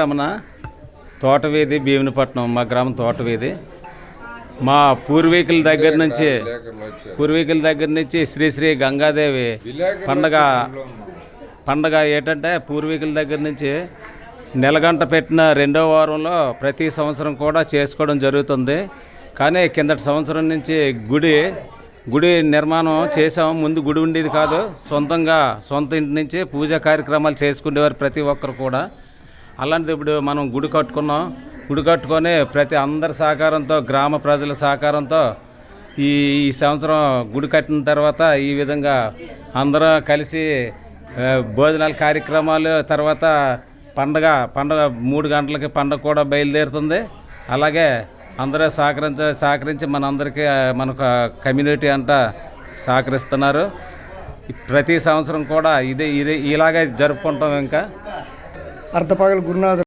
రమణ తోటవీధి భీమునిపట్నం మా గ్రామం తోటవీధి మా పూర్వీకుల దగ్గర నుంచి పూర్వీకుల దగ్గర నుంచి శ్రీ శ్రీ గంగాదేవి పండగ పండగ ఏంటంటే పూర్వీకుల దగ్గర నుంచి నెలగంట పెట్టిన రెండో వారంలో ప్రతి సంవత్సరం కూడా చేసుకోవడం జరుగుతుంది. కానీ కిందటి సంవత్సరం నుంచి గుడి గుడి నిర్మాణం చేసాం ముందు గుడి ఉండేది కాదు సొంతంగా సొంత ఇంటి నుంచి పూజా కార్యక్రమాలు చేసుకునేవారు ప్రతి ఒక్కరు కూడా. అలాంటిది ఇప్పుడు మనం గుడి కట్టుకున్నాం. గుడి కట్టుకొని ప్రతి అందరి సహకారంతో గ్రామ ప్రజల సహకారంతో ఈ ఈ సంవత్సరం గుడి కట్టిన తర్వాత ఈ విధంగా అందరూ కలిసి భోజనాల కార్యక్రమాలు తర్వాత పండగ పండగ మూడు గంటలకి పండగ కూడా బయలుదేరుతుంది. అలాగే అందరూ సహకరించ సహకరించి మనందరికీ ఆ, మనకు కమ్యూనిటీ అంతా సహకరిస్తున్నారు. ప్రతి సంవత్సరం కూడా ఇదే ఇదే ఇలాగే జరుపుకుంటాం ఇంకా. అర్ధపాగల గురునాథ